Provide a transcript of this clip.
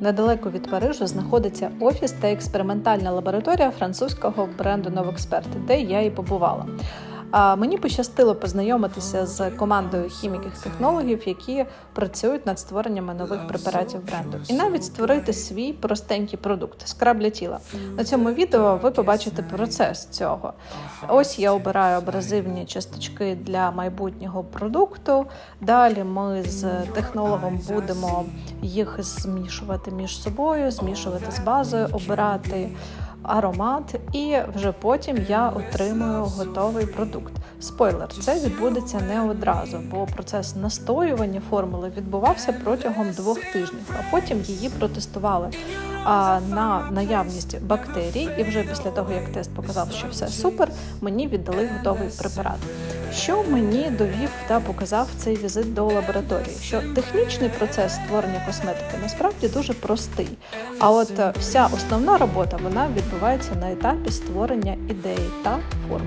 Недалеко від Парижу знаходиться офіс та експериментальна лабораторія французького бренду Новексперт, де я і побувала. Мені пощастило познайомитися з командою хіміків-технологів, які працюють над створеннями нових препаратів бренду, і навіть створити свій простенький продукт скраб для тіла. На цьому відео ви побачите процес цього. Ось я обираю абразивні часточки для майбутнього продукту. Далі ми з технологом будемо їх змішувати між собою, змішувати з базою, обирати аромат, і вже потім я отримую готовий продукт. Спойлер, це відбудеться не одразу, бо процес настоювання формули відбувався протягом двох тижнів, а потім її протестували на наявність бактерій. І вже після того, як тест показав, що все супер, мені віддали готовий препарат. Що мені довів та показав цей візит до лабораторії? Що технічний процес створення косметики насправді дуже простий. А от е, вся основна робота вона відбувається на етапі створення ідеї та формули.